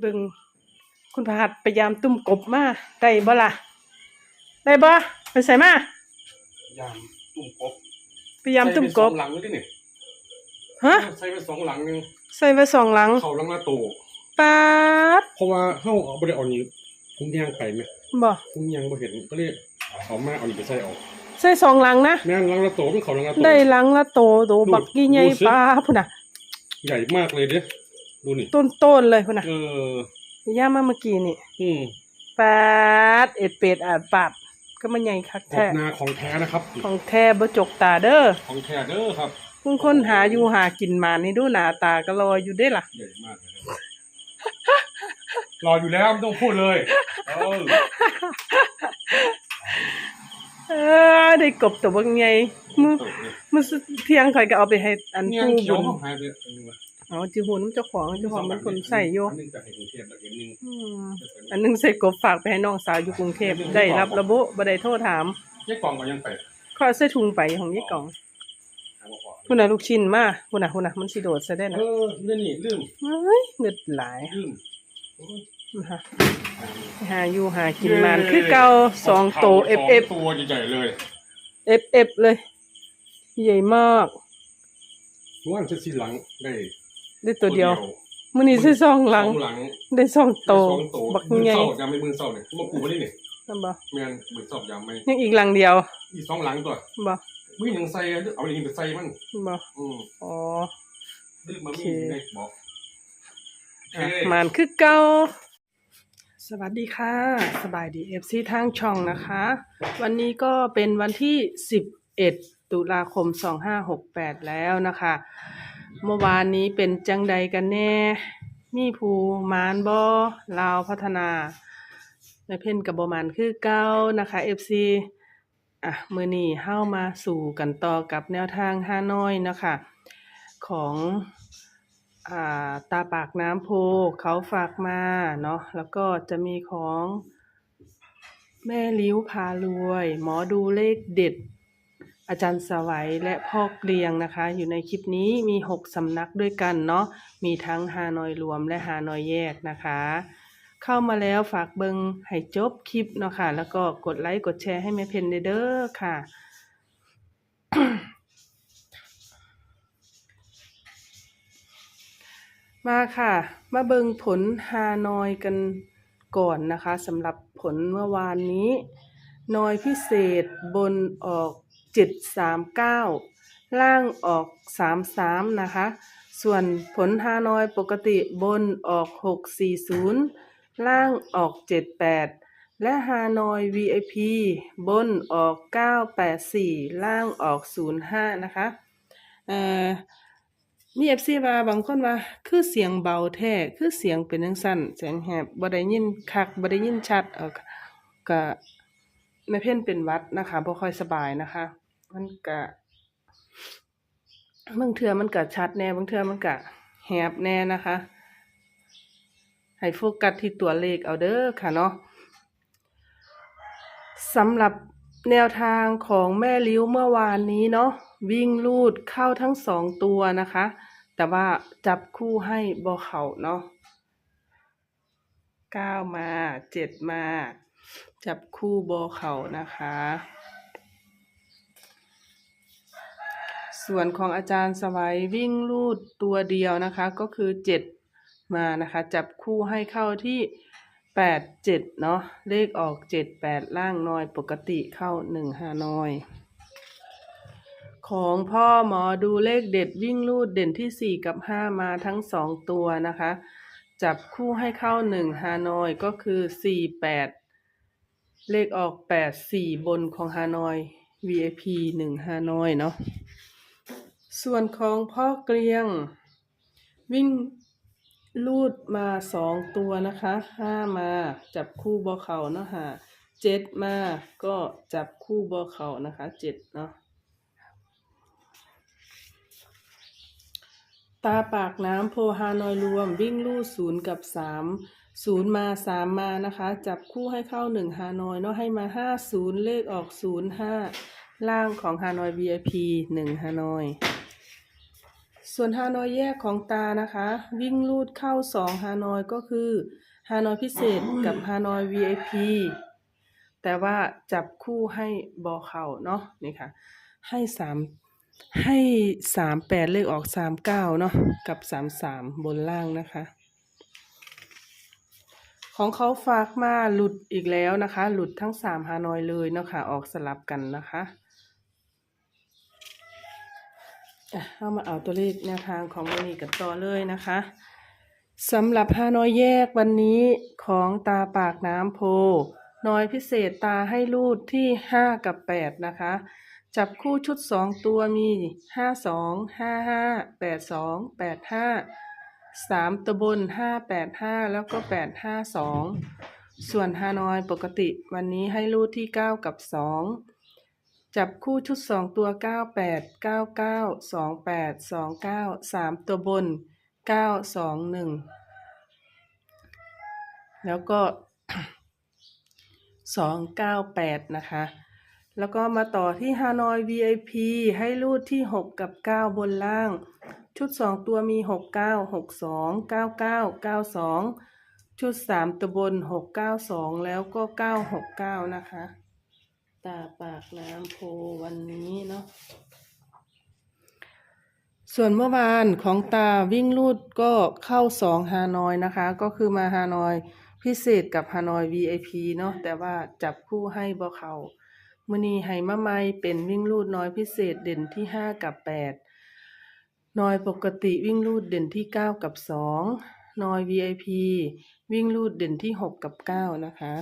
เบิ่งคุณพหัสพยายามตุ้มกบมาได้บ่ล่ะได้บ่ไปใส่มายามตุ่มกบพยายามตุ้มกบใส่ไปสองหลังเลยดิเนี่ยฮะใส่ไปสองหลังหนึงใส่ไว้สองหลังเขาหลังละโตปาดเพราะว่าเฮาเอาบ่ได้เอานี้ผมย่างไปไหมบ่ผมย่างบ่เห็นก็เลยเอามาเอานี่ไปใส่เอาใส่สองหลังนะแม่นหลังละโตมันเขาหลังละโตได้หลังละโตโตดูบักกี่ใหญ่ดูสิปลาพุ่นน่ะใหญ่มากเลยเด้ ดูนี่ต้นต้นๆเลยพุ่นน่ะเออย่ามาเมื่อกี้นี่อืมปาดเอ็ดเป็ดอาดปาดก็มันใหญ่คักกบแท้นาของแท้นะครับ ของแท้บ่จกตาเด้อของแท้เด้อครับคุงคนหาอยู่หากินมานี่ดูหน้าตาก็รออยู่ได้ล่ะใหญ่มากเลยนะรออยู่แล้วไม่ต้องพูดเลยเออเออได้กบตัวบางใหญ่มือมือเที่ยงข่อยก็เอาไปให้อันเนี่ยผู้เขียวบุญหายไป อันนึงวะเอาจิหูน้ำเจ้าของเจ้าของมันคนใส่อยู่อันหนึงจากกรุงเทพแต่อีกอันหนึงอืมอันหนึงใส่กบฝากไปให้น้องสาวอยู่กรุงเทพได้รับระบุบ่ได้โทรถามยายกล่องก็ยังไปขอใส่ถุงไปของยี่กล่องหาบ่พอพุ่นน่ะลูกชิ้นมาพุ่นน่ะพุ่นน่ะมันสิโดดซะได้เอนะอเรื่องนี้ลืมเฮ้ยเงึดหลายลืมโอ้ยนะคะหาอยู่หากินมานคือเก่าสองโตเอฟสเอฟตัวใหญ่ๆเลยเอฟเอฟเลย ใหญ่มาก ว่านจะสิหลังได้ ได้ตัวเดียวมื้อนี้ซื้อสองหลัง สองหลังได้สองโตได้สองโตบักมือใหญ่เศร้ายามไม่มือเศร้าเนี่ยมากูมาดิเนี่ยนั่นบ่แม่นมือเศร้ายามไม่ยังอีกหลังเดียว อีกสองหลังตัวบ่มือยังใส่เอาอันนี้ไปใส่มันบ่อืมอ๋อลืมมาโอเคมีได้บอกโออะเคมานคือเก่าสวัสดีค่ะ สบายดี FC ทางช่องนะคะ วันนี้ก็เป็นวันที่11ตุลาคม2568แล้วนะคะ เมื่อวานนี้เป็นจังใดกันแน่ มีภูมานบอลาวพัฒนาในเพ่นกับบมานคือเก้านะคะ FC อะมือนี้เข้ามาสู่กันต่อกับแนวทางฮาน้อยนะคะของอ่าตาปากน้ำโพเขาฝากมาเนาะแล้วก็จะมีของแม่ลิ้วพารวย หมอดูเลขเด็ด อาจารย์สวัยและพ่อเกลียงนะคะ อยู่ในคลิปนี้มีหกสำนักด้วยกันเนาะมีทั้งฮานอยรวมและฮานอยแยกนะคะ เข้ามาแล้วฝากเบิงให้จบคลิปเนาะค่ะ แล้วก็กดไลค์กดแชร์ให้แม่เพนเด้อค่ะ มาค่ะ มาเบิงผลฮานอยกันก่อนนะคะสำหรับผลเมื่อวานนี้นอยพิเศษบนออก 739ล่างออก33นะคะ ส่วนผลฮานอยปกติบนออก640ล่างออก78และฮานอย VIP บนออก 984 ล่างออก 05 นะคะเอ่อมีเอฟซีว่าบางคนว่าคือเสียงเบาแท้คือเสียงเป็นจังซั่นเสียงแหบบ่ได้ยินคักบ่ได้ยินชัดเออก็แม่เพ่นเป็นวัดนะคะบ่ค่อยสบายนะคะ มันก็บางเทื่อมันก็ชัดแน่บางเทื่อมันก็แหบแน่นะคะ ให้โฟกัสที่ตัวเลขเอาเด้อค่ะเนาะสำหรับแนวทางของแม่ลิ้วเมื่อวานนี้เนาะวิ่งลูดเข้าทั้งสองตัวนะคะ แต่ว่าจับคู่ให้บอเขาเนาะเก้ามาเจ็ดมา จับคู่บอเขานะคะ ส่วนของอาจารย์สวัยวิ่งลูดตัวเดียวนะคะ ก็คือเจ็ดมานะคะ จับคู่ให้เข้าที่แปดเจ็ดเนาะเลขออกเจ็ดแปดล่างน้อยปกติเข้าหนึ่งห้าน้อย ของพ่อหมอดูเลขเด็ดวิ่งลูดเด่นที่สี่กับห้ามาทั้งสองตัวนะคะ จับคู่ให้เข้าหนึ่งฮานอยก็คือสี่แปดเลขออกแปดสี่บนของฮานอย VIP หนึ่งฮานอยเนาะ ส่วนของพ่อเกลียง วิ่งลูดมาสองตัวนะคะห้ามาจับคู่บอเขาเนาะฮะเจ็ดมาก็จับคู่บอเขานะคะเจ็ดเนาะตาปากน้ำโพฮานอยรวม วิ่งลู่ศูนย์กับสามศูนย์มาสามมานะคะ จับคู่ให้เข้าหนึ่งฮานอยเนาะให้มาห้าศูนย์เลขออกศูนย์ห้าล่างของฮานอย VIP หนึ่งฮานอย ส่วนฮานอยแยกของตานะคะ วิ่งลูดเข้าสองฮานอยก็คือฮานอยพิเศษกับฮานอย VIP แต่ว่าจับคู่ให้บอเข่าเนาะนี่ค่ะ ให้สามให้สามแปดเลขออกสามเก้าเนาะกับสามสามบนล่างนะคะ ของเขาฝากมาหลุดอีกแล้วนะคะ หลุดทั้งสามฮานอยเลยเนาะค่ะออกสลับกันนะคะ อะเอามาเอาตัวเลขแนวทางของวันนี้กันต่อเลยนะคะสำหรับฮานอยแยกวันนี้ของตาปากน้ำโพ น้อยพิเศษตาให้รูดที่ห้ากับแปดนะคะ จับคู่ชุดสองตัวมีห้าสองห้าห้าแปดสองแปดห้าสามตัวบนห้าแปดห้าแล้วก็แปดห้าสองส่วนฮานอยปกติวันนี้ให้รูดที่เก้ากับสอง จับคู่ชุดสองตัวเก้าแปดเก้าเก้าสองแปดสองเก้าสามตัวบนเก้าสองหนึ่งแล้วก็สองเก้าแปดนะคะ แล้วก็มาต่อที่ฮานอย VIP ให้รูดที่หกกับเก้าบนล่าง ชุดสองตัวมีหกเก้าหกสองเก้าเก้าเก้าสองชุดสามตัวบนหกเก้าสองแล้วก็เก้าหกเก้านะคะ ตาปากน้ำโพวันนี้เนาะส่วนเมื่อวานของตาวิ่งลูดก็เข้าสองฮานอยนะคะ ก็คือมาฮานอยพิเศษกับฮานอย VIP เนาะแต่ว่าจับคู่ให้บ่เขามือนี้ให้มาไมเป็นวิ่งลูดน้อยพิเศษเด่นที่ห้ากับแปดน้อยปกติวิ่งลูดเด่นที่เก้ากับสองน้อย VIP วิ่งลูดเด่นที่หกกับเก้านะคะ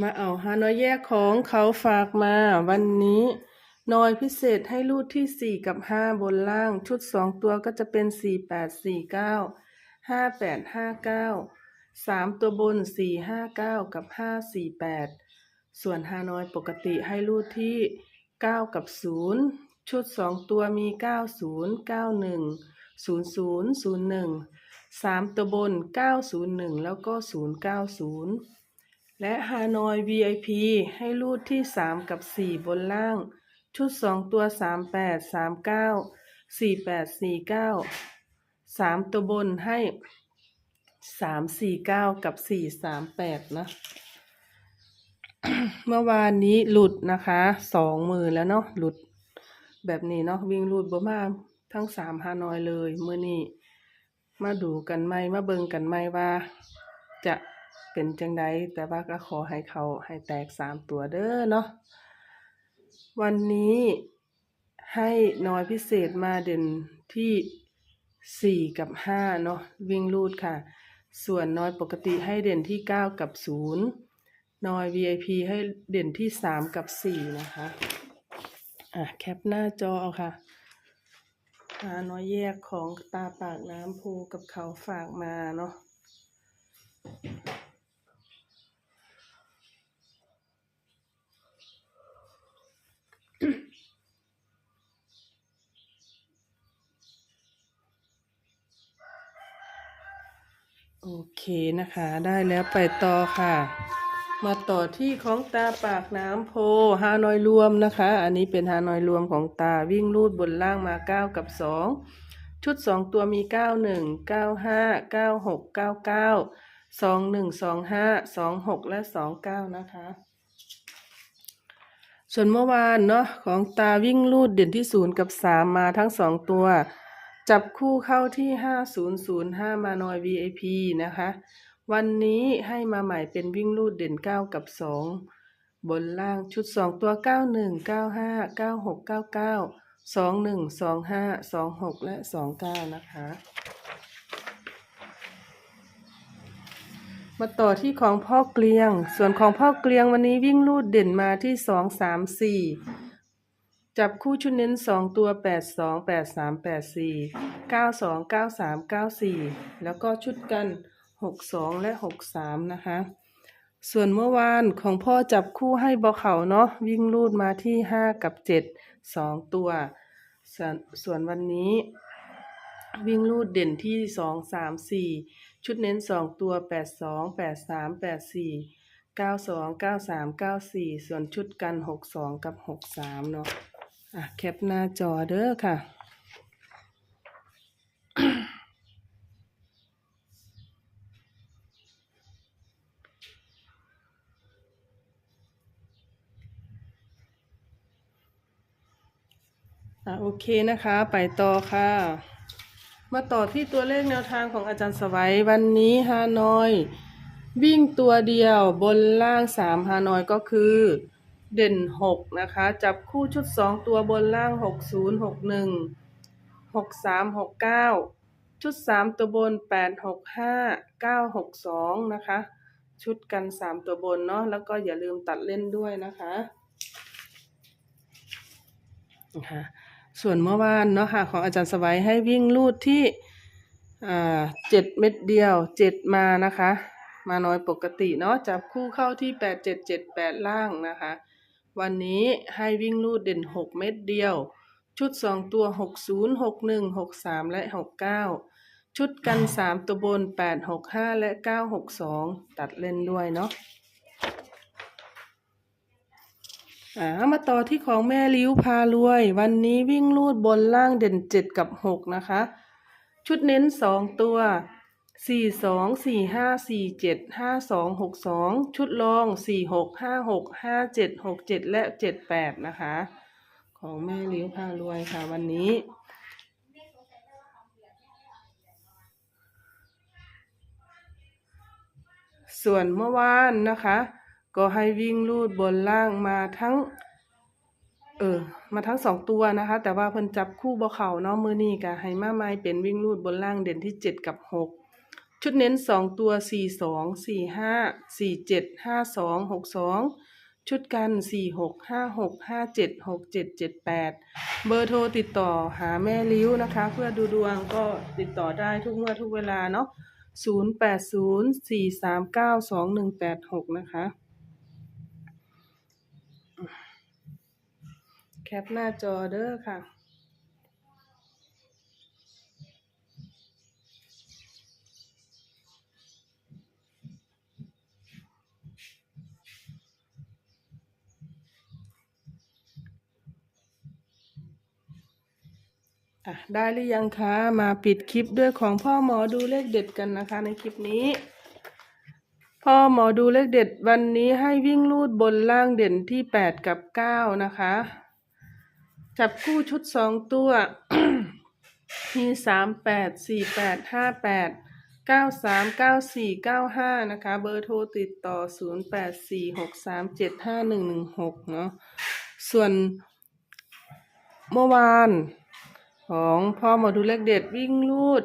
มาเอาฮานอยแยกของเขาฝากมาวันนี้น้อยพิเศษให้รูดที่สี่กับห้าบนล่าง ชุดสองตัวก็จะเป็นสี่แปดสี่เก้าห้าแปดห้าเก้าสามตัวบนสี่ห้าเก้ากับห้าสี่แปดส่วนฮานอยปกติให้รูดที่เก้ากับศูนย์ชุดสองตัวมีเก้าศูนย์เก้าหนึ่งศูนย์ศูนย์ศูนย์หนึ่งสามตัวบนเก้าศูนย์หนึ่งแล้วก็ศูนย์เก้าศูนย์ และฮานอย VIP ให้รูดที่ 3 กับ 4 บนล่าง ชุด 2 ตัว 38 39 48 49 3 ตัวบนให้ 349 กับ 438 นะ เมื่อวานนี้หลุดนะคะ สองมือแล้วเนาะหลุด แบบนี้เนาะวิ่งหลุดบ่มาทั้งสามฮานอยเลย มือนี้ มาดูกันไหมมาเบิงกันไหมว่า จะ เป็นจังใดแต่ว่าก็ขอให้เขาให้แตกสามตัวเด้อเนาะวันนี้ให้น้อยพิเศษมาเด่นที่สี่กับห้าเนาะวิ่งรูดค่ะ ส่วนน้อยปกติให้เด่นที่เก้ากับศูนย์น้อย VIP ให้เด่นที่สามกับสี่นะคะอะแคปหน้าจอเอาค่ะหาน้อยแยกของตาปากน้ำพูกับเขาฝากมาเนาะ เคนะคะ ได้แล้วไปต่อค่ะ มาต่อที่ของตาปากน้ำโพฮานอยรวมนะคะ อันนี้เป็นฮานอยรวมของตาวิ่งลูดบนล่างมาเก้ากับสองชุดสองตัวมีเก้าหนึ่งเก้าห้าเก้าหกเก้าเก้าสองหนึ่งสองห้าสองหกและสองเก้านะคะ ส่วนเมื่อวานเนาะของตาวิ่งลูดเด่นที่ศูนย์กับสามมาทั้งสองตัว จับคู่เข้าที่ห้าศูนย์ศูนย์ห้ามานอย VIP นะคะ วันนี้ให้มาใหม่เป็นวิ่งลูดเด่นเก้ากับสองบนล่างชุดสองตัวเก้าหนึ่งเก้าห้าเก้าหกเก้าเก้าสองหนึ่งสองห้าสองหกและสองเก้านะคะ มาต่อที่ของพ่อเกลียง ส่วนของพ่อเกลียงวันนี้วิ่งลูดเด่นมาที่สองสามสี่ จับคู่ชุดเน้นสองตัวแปดสองแปดสามแปดสี่เก้าสองเก้าสามเก้าสี่แล้วก็ชุดกันหกสองและหกสามนะคะ ส่วนเมื่อวานของพ่อจับคู่ให้บอเขาเนาะวิ่งลูดมาที่ห้ากับเจ็ดสองตัวสส่วนวันนี้ วิ่งลูดเด่นที่สองสามสี่ชุดเน้นสองตัวแปดสองแปดสามแปดสี่เก้าสองเก้าสามเก้าสี่ส่วนชุดกันหกสองกับหกสามเนาะ อะแคปหน้าจอเด้อค่ะ อะโอเคนะคะ ไปต่อค่ะ มาต่อที่ตัวเลขแนวทางของอาจารย์สวัยวันนี้ฮานอย วิ่งตัวเดียวบนล่างสามฮานอยก็คือ เด่นหกนะคะ จับคู่ชุดสองตัวบนล่างหกศูนย์หกหนึ่งหกสามหกเก้าชุดสามตัวบนแปดหกห้าเก้าหกสองนะคะ ชุดกันสามตัวบนเนาะแล้วก็อย่าลืมตัดเล่นด้วยนะคะนะคะส่วนเมื่อวานเนาะค่ะของอาจารย์สวัยให้วิ่งลูดที่เจ็ดเม็ดเดียวเจ็ดมานะคะ มาน้อยปกติเนาะจับคู่เข้าที่แปดเจ็ดเจ็ดแปดล่างนะคะ วันนี้ให้วิ่งลูดเด่นหกเม็ดเดียว ชุดสองตัวหกศูนย์หกหนึ่งหกสามและหกเก้าชุดกันสามตัวบนแปดหกห้าและเก้าหกสองตัดเล่นด้วยเนาะอ่ามาต่อที่ของแม่ลิ้วพารวย วันนี้วิ่งลูดบนล่างเด่นเจ็ดกับหกนะคะ ชุดเน้นสองตัว สี่สองสี่ห้าสี่เจ็ดห้าสองหกสองชุดรองสี่หกห้าหกห้าเจ็ดหกเจ็ดและเจ็ดแปดนะคะ ของแม่ลิ้วพารวยค่ะวันนี้ส่วนเมื่อวานนะคะ ก็ให้วิ่งลูดบนล่างมาทั้ง เออ มาทั้งสองตัวนะคะ แต่ว่าเพิ่นจับคู่บ่เข่าเนาะมือนี้ก็ให้มาไม้เป็นวิ่งลูดบนล่างเด่นที่เจ็ดกับหก ชุดเน้นสองตัวสี่สองสี่ห้าสี่เจ็ดห้าสองหกสองชุดกันสี่หกห้าหกห้าเจ็ดหกเจ็ดเจ็ดแปดเบอร์โทรติดต่อหาแม่ลิ้วนะคะ เพื่อดูดวงก็ติดต่อได้ทุกเมื่อทุกเวลาเนาะศูนย์แปดศูนย์สี่สามเก้าสองหนึ่งแปดหกนะคะแคปหน้าจอเด้อค่ะ อะได้หรือยังคะมาปิดคลิปด้วยของพ่อหมอดูเลขเด็ดกันนะคะ ในคลิปนี้ พ่อหมอดูเลขเด็ดวันนี้ให้วิ่งลูดบนล่างเด่นที่แปดกับเก้านะคะ จับคู่ชุดสองตัวมีสามแปดสี่แปดห้าแปดเก้าสามเก้าสี่เก้าห้านะคะ เบอร์โทรติดต่อศูนย์แปดสี่หกสามเจ็ดห้าหนึ่งหนึ่งหกเนาะส่วนเมื่อวาน ของพ่อหมอดูเลขเด็ดวิ่งลูด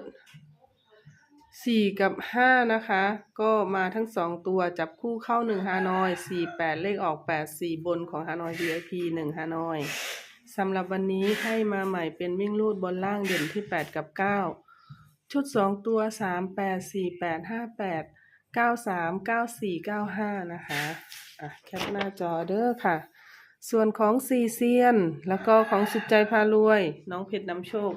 สี่กับห้านะคะ ก็มาทั้งสองตัวจับคู่เข้าหนึ่งฮานอยสี่แปดเลขออกแปดสี่บนของฮานอย VIP หนึ่งฮานอยสำหรับวันนี้ให้มาใหม่เป็นวิ่งลูดบนล่างเด่นที่แปดกับเก้าชุดสองตัวสามแปดสี่แปดห้าแปดเก้าสามเก้าสี่เก้าห้านะคะอะแคปหน้าจอเด้อค่ะ ส่วนของซีเซียน แล้วก็ของสุดใจพารวย น้องเพชรนำโชค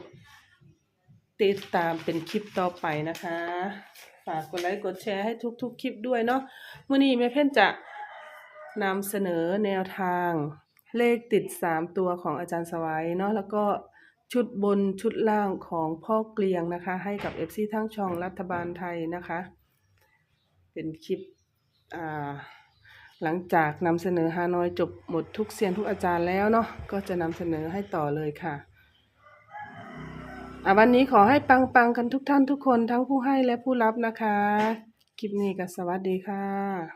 ติดตามเป็นคลิปต่อไปนะคะ ฝากกดไลค์กดแชร์ให้ทุกๆ คลิปด้วยเนาะมื่อนี้แม่เพ่นจะนำเสนอแนวทางเลขติดสามตัวของอาจารย์สวัยเนาะแล้วก็ชุดบนชุดล่างของพ่อเกลียงนะคะ ให้กับ FC ทั้งช่องรัฐบาลไทยนะคะ เป็นคลิปอ่า หลังจากนำเสนอฮานอยจบหมดทุกเซียนทุกอาจารย์แล้วเนาะก็จะนำเสนอให้ต่อเลยค่ะอะวันนี้ขอให้ปังๆกันทุกท่านทุกคนทั้งผู้ให้และผู้รับนะคะ คลิปนี้ก็สวัสดีค่ะ